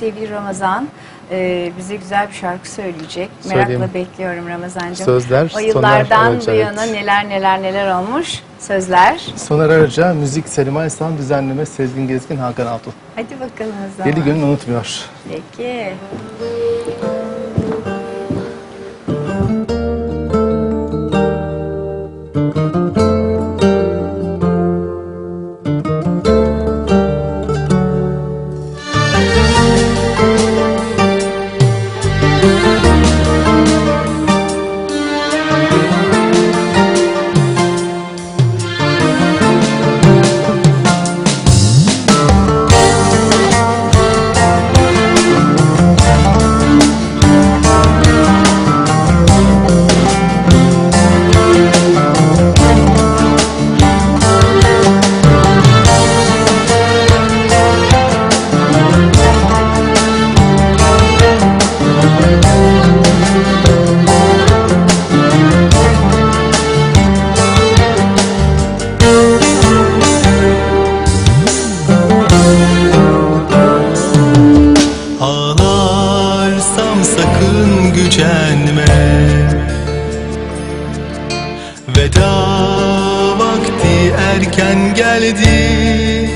sevgili Ramazan e, bize güzel bir şarkı söyleyecek. Söyleyeyim. Merakla bekliyorum Ramazan'cığım. Sözler, O yıllardan bu yana neler neler neler olmuş. Sözler. Soner Araca, müzik Selma İslam, düzenleme Sezgin Gezgin, Hakan Altun. Hadi bakalım o zaman. Yedi gönül unutmuyor. Peki. Vakti erken geldi.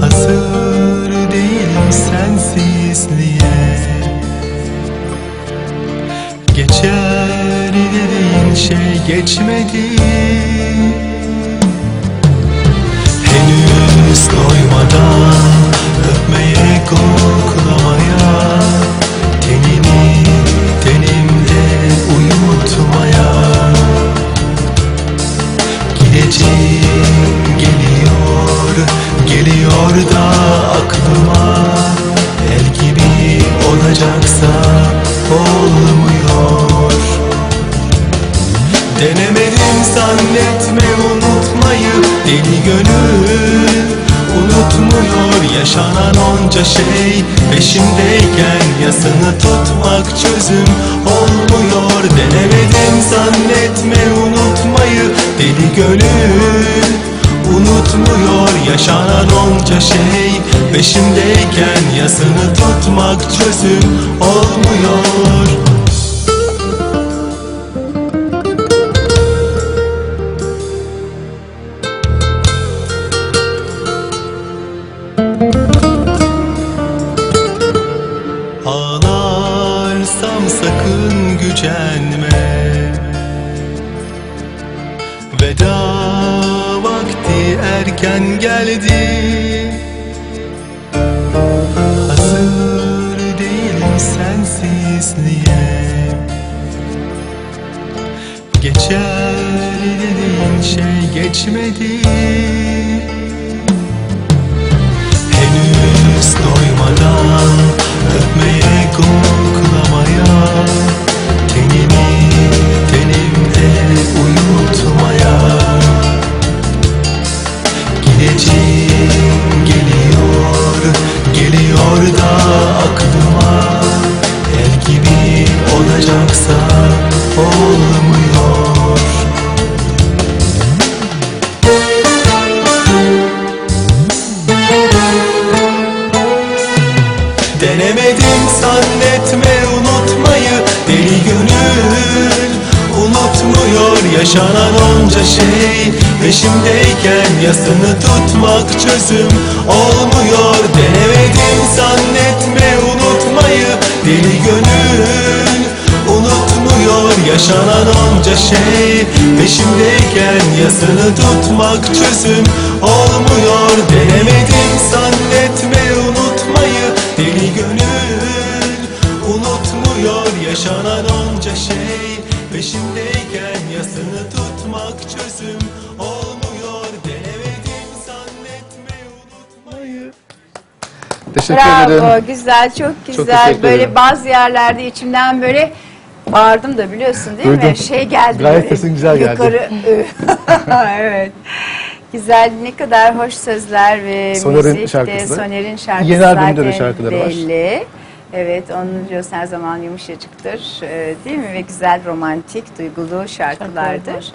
Hazır değilim sensizliğe Geçer dediğin şey geçmedi. Henüz doymadan öpmeye koklamaya aklıma El gibi olacaksa olmuyor. Denemedim zannetme unutmayı. Deli gönül unutmuyor. Yaşanan onca şey peşimdeyken Yasını tutmak çözüm olmuyor. Denemedim zannetme unutmayı. Deli gönül unutmuyor Yaşanan onca şey. Peşimdeyken Yasını tutmak çözüm olmuyor. Ağlarsam sakın gücenme. Veda erken geldi. Hazır değilim sensizliğe Geçer dediğin şey geçmedi Yaşanan onca şey peşimdeyken Yasını tutmak çözüm olmuyor. Denemedim zannetme unutmayı. Deli gönül unutmuyor. Yaşanan onca şey peşimdeyken Yasını tutmak çözüm olmuyor. Denemedim zannetme unutmayı. Deli gönül unutmuyor. Yaşanan onca şey peşimdeyken Yasını tutmak çözüm olmuyor Denemedim zannetme unutmayı Teşekkür Bravo, ederim. güzel, çok güzel. teşekkür böyle ederim. bazı yerlerde içimden böyle bağırdım da biliyorsun değil mi? Duydum. Şey geldi. Gayet böyle sesin güzel geldi. Yukarı. evet. Güzel, ne kadar hoş sözler ve Soner'in müzik de şarkısı. Soner'in şarkısı Yeni albümde de zaten şarkıları var. belli. Evet, onun diyorsun her zaman yumuşacıktır, ee, değil mi? Ve güzel, romantik, duygulu şarkılardır.